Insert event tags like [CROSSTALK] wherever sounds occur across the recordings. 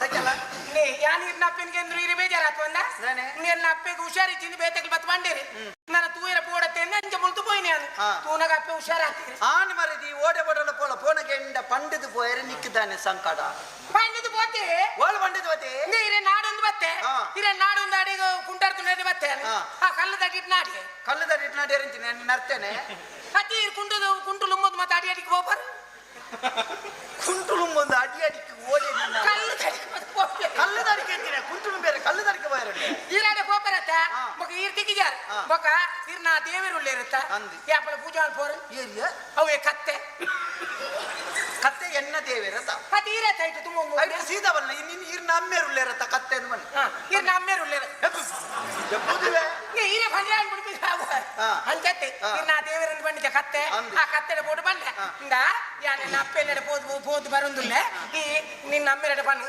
ಸಕ್ಕಲ್ಲ ನೀ ಯಾನ್ ಇರ್ನ ಅಪ್ಪನ್ ಕೇಂದ್ರ ಇರಿ ಬೇಜಾರ ಆತವಂದ ನಾನೇ. ನೀನ್ ಅಪ್ಪಗೆ ಹುಷಾರಿಚ್ಚಿಂದ ಬೇತಕ್ಕೆ ಬತ್ ಬಂಡಿರಿ ನನ್ನ ಮುಳ್ತು ಪೋಯ್ನಿ ಅನ್ ತೂನಗ ಅಪ್ಪೆ ಹುಷಾರಾತಿರಿ ஆண் மருதி ஓட ஓடல போல போன கெண்ட பண்டது போயிரு நிக்குதானே சங்கடா ಬಂಡಿದ್ದು ಬೋತಿ ஓல் பண்டது வதே ಇರೆ ನಾಡೊಂದು ಬತ್ತೆ. ಇರೆ ನಾಡೊಂದು ಅಡಿಗೆ ಕುಂಟಾಡ್ಕೊಂಡು ಬತ್ತೆ ಅನ್. ಹಾ. ಆ ಕಲ್ಲದಾಗಿಟ್ ನಾಡಿ. கல்லு தட்டிட்டு நான் எரிஞ்சு நான் நர்த்தேனே ಕುಂಟುದು ಕುಂಟು ಲುಮ್ಮದು ಮತ್ತೆ ಅಡಿ ಅಡಿಗೆ [LAUGHS] ನೀರುಳ್ಳಿ ಇರುತ್ತಾ ಅಂದಿ ಯಾಪಲ ಪೂಜಾ ಪೋರ ಏರಿಯ ಅವು ಕತ್ತೆ ಕತ್ತೆ ಎನ್ನ ದೇವಿರತ ಪತೀರ ತೈಟ ತುಂಬ ಐಟ ಸೀದವಲ್ಲ ಇನ್ನು ಇರ್ ನಮ್ಮೇರುಳ್ಳಿ ಇರತ್ತ ಕತ್ತೆ ಅಂತ ಬನ್ನಿ ಇರ್ ನಮ್ಮೇರುಳ್ಳಿ ಎಪ್ಪುದುವೆ ನೀ ಇರ ಭಂಜಿ ಆಗ್ಬಿಡ್ಬಿ ಅಂಜತ್ತೆ ಇನ್ನ ದೇವರನ್ನು ಬಂದಿದ್ದ ಕತ್ತೆ ಆ ಕತ್ತೆಡೆ போட்டு பண்ண இந்த யானை அப்பேனட போது போது பருந்துள்ள ಈ நின்ன அம்மேரட பண்ணு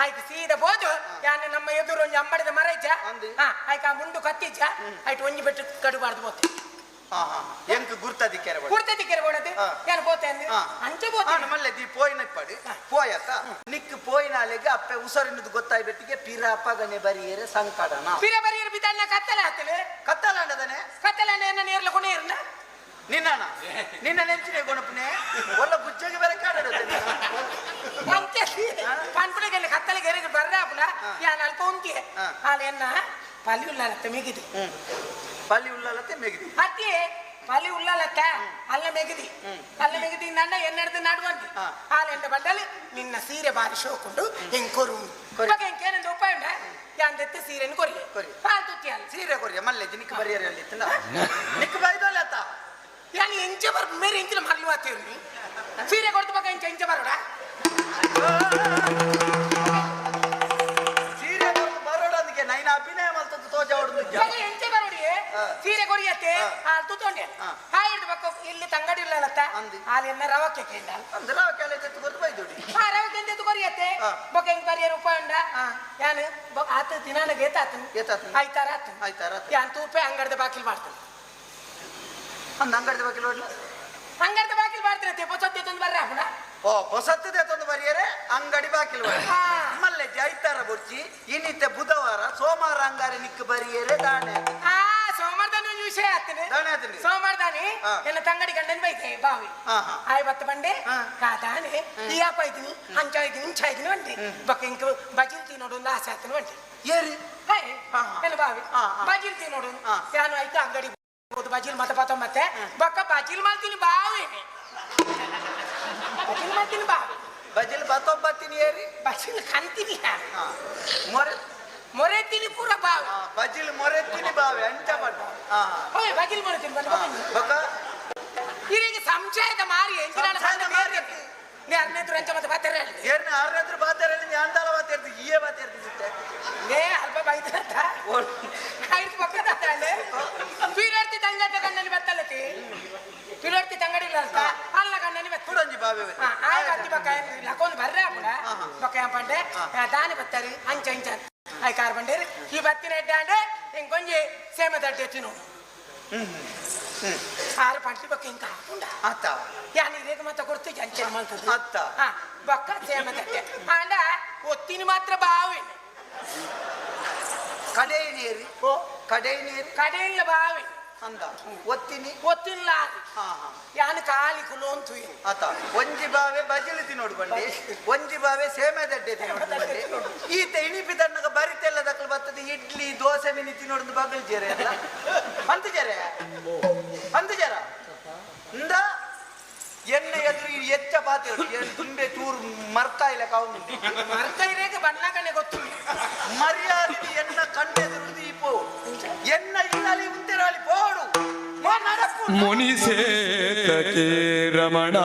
ಆಯ್ತು ಸೀದ ಬೋದು ಯಾನೆ ನಮ್ಮ ಎದುರು ಒಂಜಿ ಅಂಬಡಿದ ಮರ ಇಜ್ಜ ಹಾ ಆಯ್ತು ಆ ಮುಂಡು ಕತ್ತಿಜ್ಜ ಆಯ್ತು ಒಂಜಿ ಬೆಟ್ಟು ಕಡುಬಾರ್ದು ಬೋತೆ ಹಾ ಹಾ ಎಂಕ್ ಗುರ್ತದಿ ಕೆರೆ ಬಡ ಕುಡ್ತೈತಿ ಕೆರೆ ಬೋಡದು ಯಾನು ಬೋತೆ ಅಂದಿ ಅಂಚೆ ಬೋತೆ ನಮ್ಮಲ್ಲೇ ದಿ ಪೋಯಿನ ಪಡಿ. ಪೋಯತ? ನಿಕ್ ಪೋಯಿನ ಅಲೆಗೆ ಅಪ್ಪೆ ಉಸರಿನದು ಗೊತ್ತಾಯ್ ಬೆಟ್ಟಿಗೆ ಪಿರ ಅಪ್ಪಗನೆ ಬರಿಯರೆ ಸಂಕಡನ. ಬಿರ ಬರಿಯರ್ ಬಿದ್ದಣ್ಣ ಕತ್ತಲೆ ಹತ್ತಲೆ ಕತ್ತಲಾಂಡದನೆ ಕತ್ತಲಣ್ಣ ಎನ್ನ ನೀರ್ಲ ನಿನ್ನನ ಇರ್ನ ನಿನ್ನ ನೆಂಚಿನ ಗೊಣಪನೆ? ಒಲ್ಲ ಗುಜ್ಜಗೆ ಬೇರೆ ಕಾಡಿಡುತ್ತೆ ಪನ್ಪುಳಿಗೆ ಕತ್ತಲಿಗೆ ಎರಿಗೆ ಬರ್ರಾಪುಲ ಯಾನ್ ಅಲ್ಪ ಉಂತಿಯೆ ಹಾಲು ಎನ್ನ? ಪಲ್ಲಿ ಉಲ್ಲಲತ್ತೆ ಮೆಗಿದು. ಪಲ್ಲಿ ಉಲ್ಲಲತ್ತೆ ಮೆಗಿದು. ಅತ್ತಿ ಪಲ್ಲಿ ಉಲ್ಲಲತ್ತ ಅಲ್ಲ ಮೆಗಿದಿ. ಅಲ್ಲ ಮೆಗಿದಿ ನನ್ನ ಎನ್ನೆಡ್ದು ನಡುವಂತಿ ಹಾಲು ಎಂಟ ಬಂದಲ್ಲಿ ನಿನ್ನ ಸೀರೆ ಬಾರಿ ಶೋಕೊಂಡು ಹೆಂಗ್ ಕೊರು ಕೊರಗ ಉಪಾಯ ಉಂಡ ಯಾನ್ ದೆತ್ತೆ ಸೀರೆನ ಕೊರಿ. ಕೊರಿ. ಹಾಲು ತುತ್ತಿ ಅಲ್ಲ. ಸೀರೆ ಕೊರಿ. ಮಲ್ಲೆ ನಿಕ್ಕ ಬರಿಯರಲ್ಲಿ ನಿಕ್ಕ ಬೈದ ಯಾನಿ ಇಂಚೆ ಬರ್ ಮೇರೆ ಇಂಚಿನ ಮರಳು ಆತೀವ್ರಿ ಸೀರೆ ಕೊಡ್ತಬೇಕ ಇಂಚೆ ಇಂಚೆ ಬರೋಡ? ಸೀರೆ ಬರೋಡೋದಕ್ಕೆ ನೈನ ಅಭಿನಯ ಮಾಡ್ತದ್ದು ತೋಜ ಹೊಡೆದ ಹೆಂಚೆ ಬರೋಡಿ? ಸೀರೆ ಕೊರಿಯತ್ತೆ ಹಾಲು ತುತ್ತೊಂಡೆ ಹಾಲು ಇಡ್ಬೇಕು ಇಲ್ಲಿ ತಂಗಡಿ ಇಲ್ಲತ್ತ ಹಾಲು ಎನ್ನ ರವಕ್ಕೆ ಕೇಂದ ಅಂದ್ರೆ ರವಕ್ಕೆ ಎಲ್ಲ ತೆತ್ತು ಕೊಟ್ಟು ಬೈದುಡಿ ಹಾ ರವಕ್ಕೆ ಎಂತ ಕೊರಿಯತ್ತೆ ಬೊಕ್ಕ ಹೆಂಗ್ ಪರಿಯರ್ ಉಪಂಡ ಯಾನು ಆತ ದಿನಾನ ಗೇತಾತನು ಗೇತಾತನು ಆಯ್ತಾರ ಆಯ್ತಾರ ಯಾನ್ ತೂಪೆ ಅಂಗಡದ ಬಾಕಿಲ್ ಮಾಡ್ತಾನೆ. ಒಂದು ಅಂಗಡಿ ಬಾಕಿಲ್ ಹೊಡ್ಲ ಹಂಗಂತ ಬಾಕಿಲ್ ಬಾರ್ತೀರತ್ತೆ ಪೊಸತ್ತೆ ಓ ಹೊಸತ್ತದ ತಂದು ಬರಿಯರೆ ಅಂಗಡಿ ಬಾಕಿಲ್ ಮಲ್ಲೆ ಜೈತಾರ ಬುರ್ಚಿ ಇನ್ನಿತ ಬುಧವಾರ ಸೋಮವಾರ ಅಂಗಾರಿ ನಿಕ್ಕ ಬರಿಯರೆ ದಾಣೆ ಆ ಸೋಮವಾರದಾನ ಒಂದು ವಿಷಯ ಆಗ್ತದೆ ದಾಣೆ ಸೋಮವಾರ ದಾನಿ ಎಲ್ಲ ತಂಗಡಿ ಗಂಡನ ಬೈತೆ ಬಾವಿ. ಆಯ್ ಬತ್ತ ಬಂಡೆ ಕಾದಾನೆ ಈ ಆಪ ಇದ್ದೀನಿ ಹಂಚ ಇದ್ದೀನಿ ಹಿಂಚ ಇದ್ದೀನಿ ಒಂಟಿ. ಬಕ್ಕ ಇಂಕ ಬಜಿಲ್ತಿ ನೋಡು ಒಂದು ಆಸೆ ಆತನು ಒಂಟಿ. ಏರಿ? ಎಲ್ಲ ಬಾವಿ. ಬಜಿಲ್ತಿ ನೋಡು. ನಾನು ಆಯ್ತು ಅಂಗಡಿ ಹೋದು ಬಜಿಲ್ ಮತ ಪಾತ ಮತ್ತೆ ಬಕ್ಕ ಬಾಜಿಲ್ ಮಾಡ್ತೀನಿ ಬಾವಿ ಬಜಿಲ್ ಮಾಡ್ತೀನಿ ಬಾ ಬಜಿಲ್ ಬತ್ತೊಬ್ಬತ್ತಿನಿ ಏರಿ ಬಜಿಲ್ ಕಂತೀನಿ ಮೊರೆ ಮೊರೆ ತಿನಿ ಪೂರ ಬಾವಿ ಬಜಿಲ್ ಮೊರೆತ್ತಿನಿ ಬಾವೆ ಅಂಚ ಬಟ್ಟ ಹಾ ಹಾ ಓಯ್ ಬಜಿಲ್ ಮೊರೆ ತಿನಿ ಬಂದು ಬಕ ಇರಿಗೆ ಸಂಶಯದ ಮಾರಿ ಎಂಜಿನ ಮಾರಿ. ನೀ ಅರ್ನೇತ್ರ ಅಂತ ಮತ್ತೆ ಬತ್ತರ ಏರ್ನ ಅರ್ನೇತ್ರ ಬಾತಾರ ನೀ ಅಂದಾಲ ಬಾತಿರ್ತಿ ಈಯೇ ಬಾತಿರ್ತಿ ಆಯ್ತು ಬಕ್ಕ ಲಕೊಂದು ಬರ್ರೆ ಆಪುಡ ಬಕ್ಕ ಏನ್ ಪಂಡೆ? ದಾನಿ ಬತ್ತಾರಿ ಅಂಚ ಅಂಚ ಆಯ್ ಕಾರ್ ಬಂಡೇರಿ ಈ ಬತ್ತಿನ ಎಡ್ಡಾಂಡೆ ಹಿಂಗ್ ಕೊಂಜಿ ಸೇಮ ದಡ್ಡೆ ತಿನ್ನು ಆರು ಪಂಟ್ಲಿ ಬಕ್ಕ ಹಿಂಗ ಹಾಕೊಂಡ. ಯಾನ್ ಇದೇಗ ಮತ್ತ ಕೊಡ್ತಿ ಅಂಚೆ ಮಾಡ್ತದ ಬಕ್ಕ ಸೇಮ ದಡ್ಡೆ ಒತ್ತಿನ ಮಾತ್ರ ಬಾವಿ ಕಡೇ ಓ ಕಡೇ ನೀರು. ಕಡೆಯಿಂದ ಬಾವಿ ಅಂದ. ಒತ್ತಿನಿ. ಗೊತ್ತಿಲ್ಲ ಹಾ ಹಾ. ಯಾನ್ ಕಾಲಿ ಕುಲೋಂತು ಆತ. ಒಂಜಿ ಬಾವೆ ಬಜಿಲಿತಿ ಬಂಡಿ ಒಂಜಿ ಬಾವೆ ಸೇಮೆ ದಡ್ಡೆ ತಿನ್ನೋಡು ಬಂಡಿ ಈತ ಇಣಿಪಿ ತಣ್ಣಗ ಬರಿತೆಲ್ಲ ದಕ್ಕಲು ಬರ್ತದೆ. ಇಡ್ಲಿ ದೋಸೆ ಮಿನಿ ತಿನ್ನೋಡು ಬಗಲ್ ಜೇರೆ ಅಲ್ಲ ಅಂತ ಜರೆ? ಅಂತ ಜರ? ಇಂದ ಎಣ್ಣೆ ಎದುರು ಈ ಎಚ್ಚ ಪಾತಿ ತುಂಬೆ ಚೂರು ಮರ್ತಾ ಇಲ್ಲ ಕಾವು ಮರ್ತಾ ಇರೇಕ ಬಣ್ಣ ಕಣ್ಣೆ ಗೊತ್ತು. ಮರ್ಯಾದೆ ಎನ್ನ ಕಂಡೆದುರು ದೀಪು ಎನ್ನ ಇಲ್ಲಲಿ ಉಂತಿರಾಳಿ ಪೋಡು ಮೋ ನಡಪು ಮುನಿಸೇತಕೆ ರಮಣ.